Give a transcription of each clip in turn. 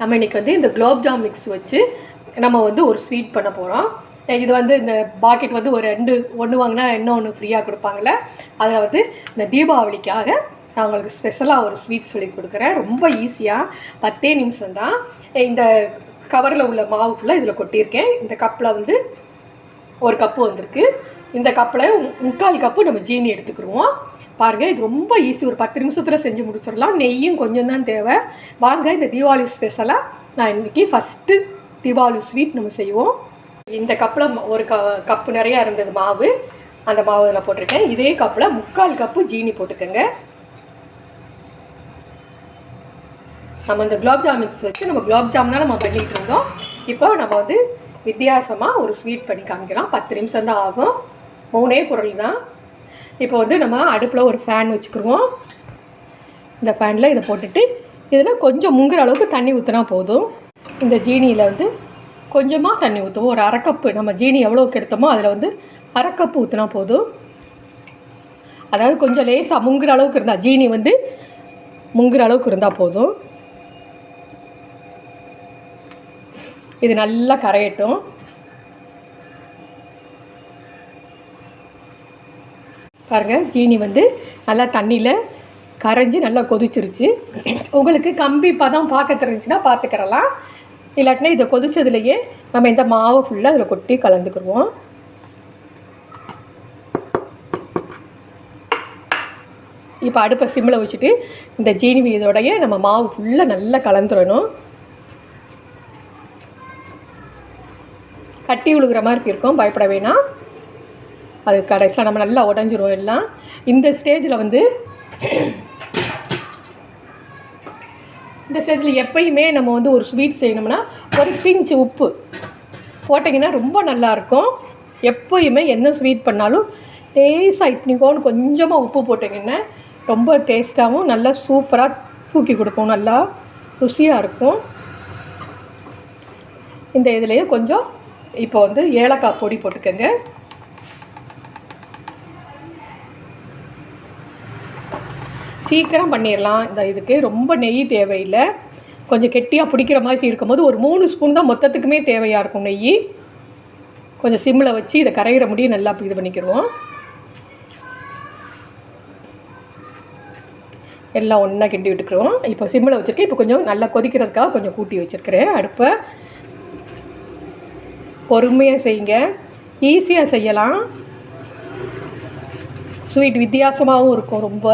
நம்ம இன்றைக்கி வந்து இந்த குலோப்ஜாம் மிக்ஸ் வச்சு நம்ம வந்து ஒரு ஸ்வீட் பண்ண போகிறோம் இது வந்து இந்த பாக்கெட் வந்து ஒரு ரெண்டு ஒன்று வாங்கினா இன்னும் ஒன்று ஃப்ரீயாக கொடுப்பாங்கள்ல அதில் வந்து இந்த தீபாவளிக்காக நான் உங்களுக்கு ஸ்பெஷலாக ஒரு ஸ்வீட் சொல்லி கொடுக்குறேன். ரொம்ப ஈஸியாக பத்தே நிமிஷம் தான். இந்த கவரில் உள்ள மாவு ஃபுல்லாக இதில் கொட்டியிருக்கேன். இந்த கப்பில் வந்து ஒரு கப்பு வந்திருக்கு. இந்த கப்பில் முக்கால் கப்பு நம்ம ஜீனி எடுத்துக்கிடுவோம் பாருங்கள் இது ரொம்ப ஈஸி ஒரு பத்து நிமிஷத்தில் செஞ்சு முடிச்சிடலாம். நெய்யும் கொஞ்சம் தான் தேவை. வாங்க இந்த தீபாவளி ஸ்பெஷலாக நான் இன்றைக்கி ஃபஸ்ட்டு தீபாவளி ஸ்வீட் நம்ம செய்வோம். இந்த கப்பில் ஒரு க கப்பு நிறையா இருந்தது மாவு. அந்த மாவு இதில் போட்டிருக்கேன். இதே கப்பில் முக்கால் கப்பு ஜீனி போட்டுக்கோங்க. நம்ம இந்த குலாப் மிக்ஸ் வச்சு நம்ம குலாப் ஜாம் தான் நம்ம பண்ணிகிட்டு இருந்தோம். இப்போ நம்ம வந்து வித்தியாசமாக ஒரு ஸ்வீட் பண்ணி காமிக்கலாம். பத்து நிமிஷம் தான் ஆகும். மூணே பொருள் தான். இப்போ வந்து நம்ம அடுப்பில் ஒரு ஃபேன் வச்சுக்கிருவோம். இந்த ஃபேனில் இதை போட்டுட்டு இதில் கொஞ்சம் முங்குற அளவுக்கு தண்ணி ஊற்றினா போதும். இந்த ஜீனியில் வந்து கொஞ்சமாக தண்ணி ஊற்றுவோம் ஒரு அரை கப்பு நம்ம ஜீனி எவ்வளோக்கு எடுத்தோமோ அதில் வந்து அரை கப்பு ஊற்றினா போதும். அதாவது கொஞ்சம் லேசாக முங்குற அளவுக்கு இருந்தால் ஜீனி வந்து முங்குற அளவுக்கு இருந்தால் போதும். இது நல்லா கரையட்டும். பாருங்கள் ஜீனி வந்து நல்லா தண்ணியில் கரைஞ்சி நல்லா கொதிச்சிருச்சு. உங்களுக்கு கம்பி பதம் பார்க்க தெரிஞ்சுன்னா பார்த்துக்கிறலாம். இல்லாட்டினா இதை கொதிச்சதுலேயே நம்ம இந்த மாவு ஃபுல்லாக அதில் கொட்டி கலந்துக்கிடுவோம் இப்போ அடுப்பை சிம்மில் வச்சுட்டு இந்த ஜீனி இதோடைய நம்ம மாவு ஃபுல்லாக நல்லா கலந்துடணும். கட்டி விழுகிற மாதிரி இருக்கும் பயப்பட வேணாம். அது கடைசியில் நம்ம நல்லா உடஞ்சிரும் எல்லாம். இந்த ஸ்டேஜில் வந்து இந்த ஸ்டேஜில் எப்பயுமே நம்ம வந்து ஒரு ஸ்வீட் செய்யணும்னா ஒரு பிஞ்சு உப்பு போட்டிங்கன்னா ரொம்ப நல்லாயிருக்கும் எப்போயுமே என்ன ஸ்வீட் பண்ணாலும் லேசாக இட்னிக்கோன்னு கொஞ்சமாக உப்பு போட்டிங்கன்னா ரொம்ப டேஸ்ட்டாகவும் நல்லா சூப்பராக தூக்கி கொடுக்கும். நல்லா ருசியாக இருக்கும். இந்த இதுலேயே கொஞ்சம் இப்போ வந்து ஏலக்காய் பொடி போட்டுக்கோங்க. சீக்கிரம் பண்ணிடலாம் இந்த இதுக்கு ரொம்ப நெய் தேவையில்லை. கொஞ்சம் கெட்டியாக பிடிக்கிற மாதிரி இருக்கும்போது ஒரு மூணு ஸ்பூன் தான் மொத்தத்துக்குமே தேவையாக இருக்கும் நெய். கொஞ்சம் சிம்மில் வச்சு இதை கரைகிற முடியும். நல்லா இது பண்ணிக்கிடுவோம் எல்லாம் ஒன்றா கிண்டி விட்டுக்கிறோம் இப்போ சிம்மில் வச்சுருக்கேன். இப்போ கொஞ்சம் நல்லா கொதிக்கிறதுக்காக கொஞ்சம் கூட்டி வச்சுருக்கிறேன். அடுப்பை பொறுமையாக செய்யுங்க. ஈஸியாக செய்யலாம். ஸ்வீட் வித்தியாசமாகவும் இருக்கும் ரொம்ப.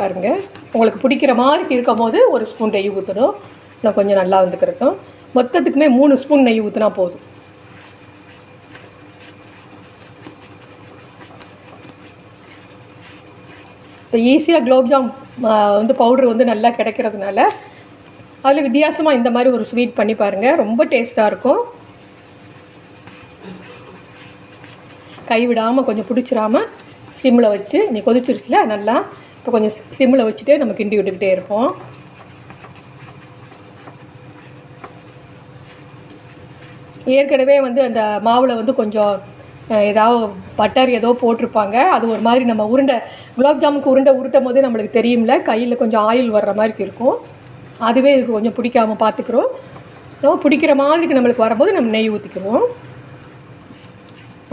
பாருங்கள் உங்களுக்கு பிடிக்கிற மாதிரி இருக்கும் போது ஒரு ஸ்பூன் நெய் ஊற்றணும் இன்னும் கொஞ்சம் நல்லா வந்துக்கிறட்டும் மொத்தத்துக்குமே மூணு ஸ்பூன் நெய் ஊற்றினா போதும். இப்போ ஈஸியாக குலோப்ஜாம் வந்து பவுட்ரு வந்து நல்லா கிடைக்கிறதுனால அதில் வித்தியாசமாக இந்த மாதிரி ஒரு ஸ்வீட் பண்ணி பாருங்கள் ரொம்ப டேஸ்ட்டாக இருக்கும். கைவிடாமல் கொஞ்சம் பிடிச்சிடாமல் சிம்மில் வச்சு நீ கொதிச்சிருச்சுல நல்லா இப்போ கொஞ்சம் சிம்மில் வச்சுட்டு நம்ம கிண்டி விட்டுக்கிட்டே இருப்போம். ஏற்கனவே வந்து அந்த மாவில் வந்து கொஞ்சம் ஏதாவது பட்டர் ஏதோ போட்டிருப்பாங்க. அது ஒரு மாதிரி நம்ம உருண்டை குலாப் ஜாமுக்கு உருண்டை உருட்டும் போது நம்மளுக்கு தெரியும்ல கையில் கொஞ்சம் ஆயில் வர்ற மாதிரி இருக்கும். அதுவே இதுக்கு கொஞ்சம் பிடிக்காமல் பார்த்துக்குறோம். நம்ம பிடிக்கிற மாதிரிக்கு நம்மளுக்கு வரும்போது நம்ம நெய் ஊற்றிக்குவோம்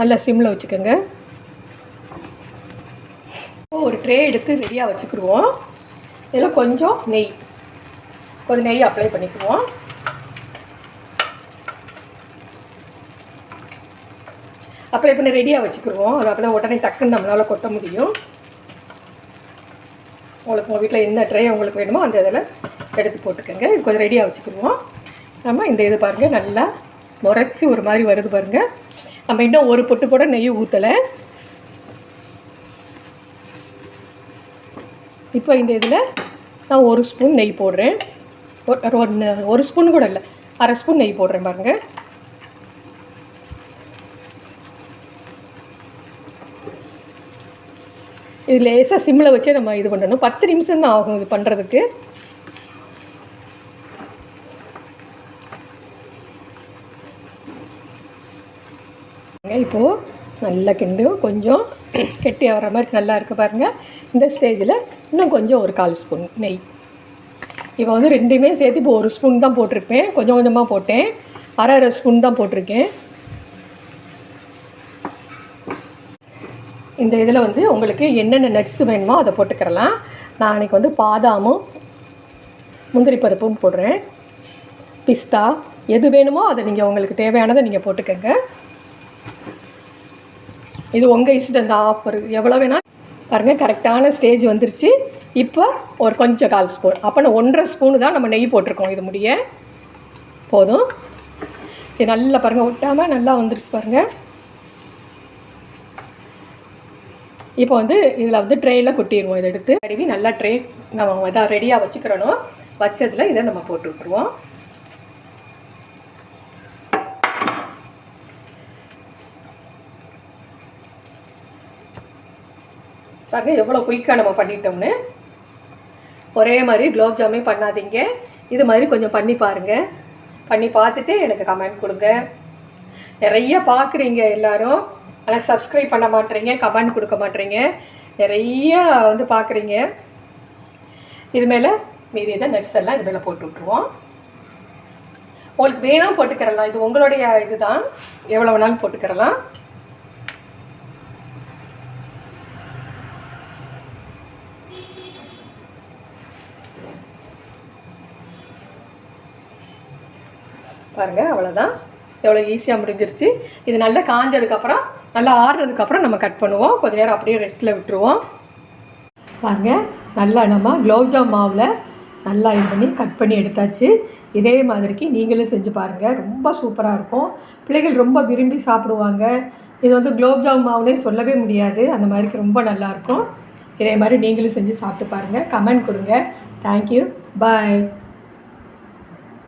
நல்லா சிம்மில் வச்சுக்கோங்க. ஒரு ட்ரே எடுத்து ரெடியாக வச்சுக்கிடுவோம். இதில் கொஞ்சம் நெய். கொஞ்சம் நெய் அப்ளை பண்ணிக்குவோம். அப்ளை பண்ணி ரெடியாக வச்சுக்கிடுவோம். அது அப்போ தான் உடனே டக்குன்னு நம்மளால் கொட்ட முடியும். உங்களுக்கு உங்கள் வீட்டில் என்ன ட்ரே உங்களுக்கு வேணுமோ அந்த இதில் எடுத்து போட்டுக்கோங்க. இது கொஞ்சம் ரெடியாக வச்சுக்கிடுவோம். நம்ம இந்த இது பாருங்கள் நல்லா முறைச்சி ஒரு மாதிரி வருது பாருங்கள் நம்ம இன்னும் ஒரு பொட்டு கூட நெய் ஊற்றலை இப்போ இந்த இதில் நான் ஒரு ஸ்பூன் நெய் போடுறேன். ஒன்று ஒரு ஸ்பூன் கூட இல்லை. அரை ஸ்பூன் நெய் போடுறேன் பாருங்கள் இது லேசாக சிம்மில் வச்சே நம்ம இது பண்ணணும். பத்து நிமிஷம் தான் ஆகும் இது பண்ணுறதுக்கு. இப்போது நல்லா கிண்டும் கொஞ்சம் கெட்டி ஆகிற மாதிரி நல்லா இருக்குது பாருங்கள் இந்த ஸ்டேஜில் இன்னும் கொஞ்சம் ஒரு கால் ஸ்பூன் நெய். இப்போ வந்து ரெண்டுமே சேர்த்து இப்போ ஒரு ஸ்பூன் தான் போட்டிருப்பேன். கொஞ்சம் கொஞ்சமாக போட்டேன். அரை அரை ஸ்பூன் தான் போட்டிருக்கேன். இந்த இதில் வந்து உங்களுக்கு என்னென்ன நட்ஸு வேணுமோ அதை போட்டுக்கிறலாம். நான் அன்றைக்கி வந்து பாதாமும் முந்திரி பருப்பும் போடுறேன். பிஸ்தா எது வேணுமோ அதை நீங்கள் உங்களுக்கு தேவையானதை நீங்கள் போட்டுக்கோங்க. இது உங்கள் இஷ்டம் இந்த ஆஃபர் எவ்வளோ வேணால் பாருங்கள் கரெக்டான ஸ்டேஜ் வந்துருச்சு. இப்போ ஒரு கொஞ்சம் கால் ஸ்பூன் அப்போ நான் ஒன்றரை ஸ்பூனு தான் நம்ம நெய் போட்டிருக்கோம். இது முடிய போதும். இது நல்லா பாருங்கள் ஒட்டாமல் நல்லா வந்துருச்சு பாருங்கள் இப்போ வந்து இதில் வந்து ட்ரேயில் கொட்டிடுவோம் இதை எடுத்து கழுவி நல்லா ட்ரே நம்ம இதாக ரெடியாக வச்சுக்கிறணும். வச்சதில் இதை நம்ம போட்டு விட்ருவோம் பாருங்கள் எவ்வளோ குயிக்காக நம்ம பண்ணிட்டோம்னு. ஒரே மாதிரி குலோப் ஜாமே பண்ணாதீங்க. இது மாதிரி கொஞ்சம் பண்ணி பாருங்கள் பண்ணி பார்த்துட்டு எனக்கு கமெண்ட் கொடுங்க. நிறைய பார்க்குறீங்க எல்லாரும். ஆனால் சப்ஸ்கிரைப் பண்ண மாட்டேறீங்க கமெண்ட் கொடுக்க மாட்டேறீங்க. நிறைய வந்து பார்க்குறீங்க. இது மேலே மீதி இதை நட்ஸ் எல்லாம் இது மேலே போட்டு விட்ருவோம் உங்களுக்கு வேணாம் போட்டுக்கிறலாம். இது உங்களுடைய இதுதான். எவ்வளோ வேணாலும் போட்டுக்கிறலாம். பாருங்கள் அவ்வளோதான் எவ்வளோ ஈஸியாக முடிஞ்சிருச்சு. இது நல்லா காஞ்சதுக்கப்புறம் நல்லா ஆறுனதுக்கப்புறம் நம்ம கட் பண்ணுவோம். கொஞ்ச நேரம் அப்படியே ரெஸ்ட்டில் விட்டுருவோம். பாருங்கள் நல்லா நம்ம குலோப்ஜாம் மாவில் நல்லா இது பண்ணி கட் பண்ணி எடுத்தாச்சு. இதே மாதிரிக்கு நீங்களும் செஞ்சு பாருங்கள் ரொம்ப சூப்பராக இருக்கும். பிள்ளைகள் ரொம்ப விரும்பி சாப்பிடுவாங்க. இது வந்து குலோப்ஜாம் மாவுனே சொல்லவே முடியாது. அந்த மாதிரிக்கு ரொம்ப நல்லாயிருக்கும் இதே மாதிரி நீங்களும் செஞ்சு சாப்பிட்டு பாருங்கள் கமெண்ட் கொடுங்க. Thank you bye